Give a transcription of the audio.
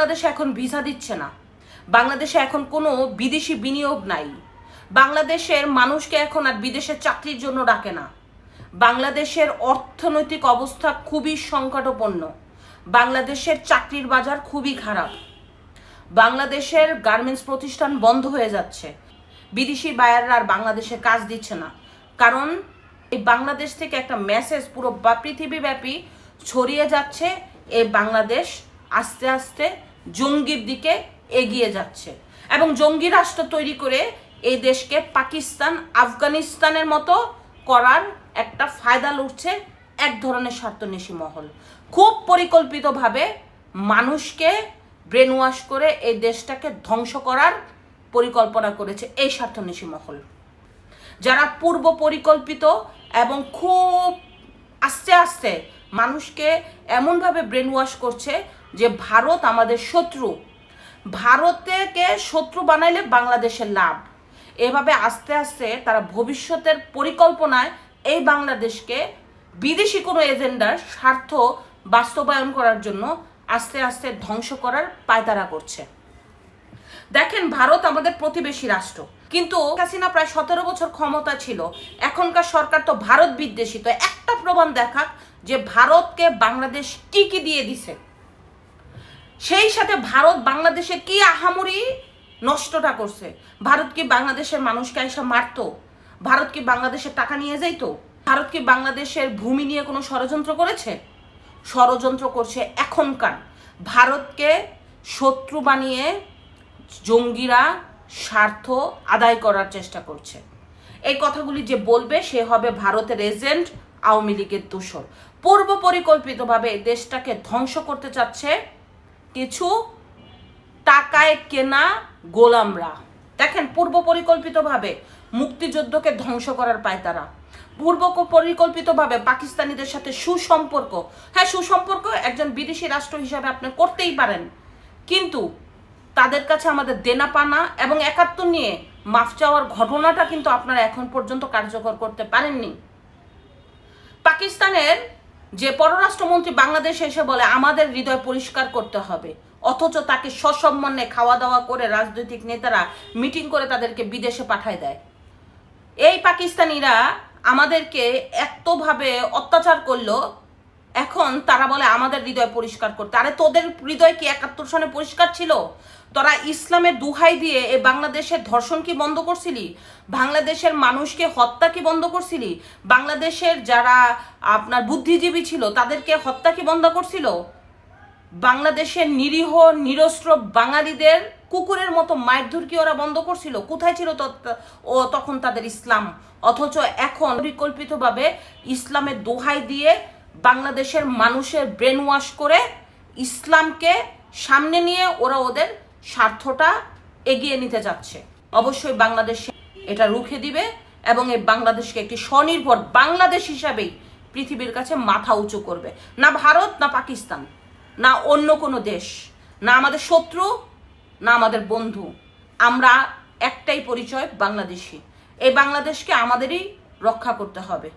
বাংলাদেশে এখন ভিসা দিচ্ছে না। বাংলাদেশে এখন কোনো বিদেশি বিনিয়োগ নাই। বাংলাদেশের মানুষকে এখন আর বিদেশে চাকরির জন্য ডাকে না। বাংলাদেশের অর্থনৈতিক অবস্থা খুবই সংকটপন্ন বাংলাদেশের চাকরির বাজার খুবই খারাপ। বাংলাদেশের গার্মেন্টস প্রতিষ্ঠান বন্ধ হয়ে যাচ্ছে। বিদেশি বায়াররা আর বাংলাদেশে কাজ দিচ্ছে না। কারণ এই বাংলাদেশ থেকে একটা মেসেজ পুরো পৃথিবীব্যাপী ছড়িয়ে যাচ্ছে, এই বাংলাদেশ আস্তে আস্তে জঙ্গির দিকে এগিয়ে যাচ্ছে। এবং জঙ্গি রাষ্ট্র তৈরি করে এই দেশকে পাকিস্তান, আফগানিস্তানের মতো করার একটা ফায়দা লুটছে এক ধরনের স্বার্থন্বেষী মহল। খুব পরিকল্পিতভাবে মানুষকে ব্রেন ওয়াশ করে এই দেশটাকে ধ্বংস করার পরিকল্পনা করেছে এই স্বার্থন্বেষী মহল। যারা পূর্ব পরিকল্পিত এবং খুব আস্তে আস্তে মানুষকে এমনভাবে ব্রেন ওয়াশ করছে যে ভারত আমাদের শত্রু। ভারতেকে শত্রু বানাইলে বাংলাদেশের লাভ। এভাবে আস্তে আস্তে তারা ভবিষ্যতের পরিকল্পনায় এই বাংলাদেশকে বিদেশি কোনো এজেন্ডার স্বার্থ বাস্তবায়ন করার জন্য আস্তে আস্তে ধ্বংস করার পায়তারা করছে। দেখেন ভারত আমাদের প্রতিবেশী রাষ্ট্র। কিন্তু হাসিনা প্রায় সতেরো বছর ক্ষমতা ছিল। এখনকার সরকার তো ভারত বিদ্বেষী। তো একটা প্রমাণ দেখাক যে ভারতকে বাংলাদেশ কি কি দিয়ে দিছে। সেই সাথে ভারত বাংলাদেশে কি আহামরি নষ্টটা করছে। ভারত কি বাংলাদেশের মানুষকে এসে মারতো? ভারত কি বাংলাদেশের টাকা নিয়ে যাইতো? ভারত কি বাংলাদেশের ভূমি নিয়ে কোনো ষড়যন্ত্র করেছে? ষড়যন্ত্র করছে এখনকার। ভারতকে শত্রু বানিয়ে জঙ্গিরা স্বার্থ আদায় করার চেষ্টা করছে। এই কথাগুলি যে বলবে, সে হবে ভারতের এজেন্ট, আওয়ামী লীগের দূষর। পূর্ব পরিকল্পিতভাবে দেশটাকে ধ্বংস করতে চাচ্ছে কিছু টাকায় কেনা গোলামরা। দেখেন, পূর্ব পরিকল্পিতভাবে মুক্তিযুদ্ধকে ধ্বংস করার পায় তারা। পূর্ব পরিকল্পিতভাবে পাকিস্তানিদের সাথে সুসম্পর্ক। হ্যাঁ সুসম্পর্ক একজন বিদেশি রাষ্ট্র হিসাবে আপনি করতেই পারেন। কিন্তু তাদের কাছে আমাদের দেনা পানা এবং একাত্তর নিয়ে মাফ চাওয়ার ঘটনাটা কিন্তু আপনারা এখন পর্যন্ত কার্যকর করতে পারেননি। পাকিস্তানের যে পররাষ্ট্রমন্ত্রী বাংলাদেশে এসে বলে, আমাদের হৃদয় পরিষ্কার করতে হবে। অথচ তাকে সসম্মানে খাওয়া দাওয়া করে রাজনৈতিক নেতারা মিটিং করে তাদেরকে বিদেশে পাঠায় দেয়। এই পাকিস্তানিরা আমাদেরকে এতভাবে অত্যাচার করল এখন তারা বলে আমাদের হৃদয় পরিষ্কার করতে। আরে তোদের হৃদয় কি একাত্তর সনে পরিষ্কার ছিল? তোরা ইসলামের দুহাই দিয়ে এ বাংলাদেশের ধর্ষণ কি বন্ধ করছিলি? বাংলাদেশের মানুষকে হত্যা কি বন্ধ করছিলি? বাংলাদেশের যারা আপনার বুদ্ধিজীবী ছিল, তাদেরকে হত্যা কি বন্ধ করছিল? বাংলাদেশের নিরীহ, নিরস্ত্র বাঙালিদের কুকুরের মতো মারধর কি ওরা বন্ধ করছিল? কোথায় ছিল ও তখন তাদের ইসলাম? অথচ এখন পরিকল্পিতভাবে ইসলামের দোহাই দিয়ে বাংলাদেশের মানুষের ব্রেন ওয়াশ করে ইসলামকে সামনে নিয়ে ওরা ওদের স্বার্থটা এগিয়ে নিতে যাচ্ছে। অবশ্যই বাংলাদেশ এটা রুখে দিবে এবং এই বাংলাদেশকে একটি স্বনির্ভর বাংলাদেশ হিসাবেই পৃথিবীর কাছে মাথা উঁচু করবে। না ভারত, না পাকিস্তান, না অন্য কোনো দেশ, না আমাদের শত্রু, না আমাদের বন্ধু। আমরা একটাই পরিচয় বাংলাদেশি এই বাংলাদেশকে আমাদেরই রক্ষা করতে হবে।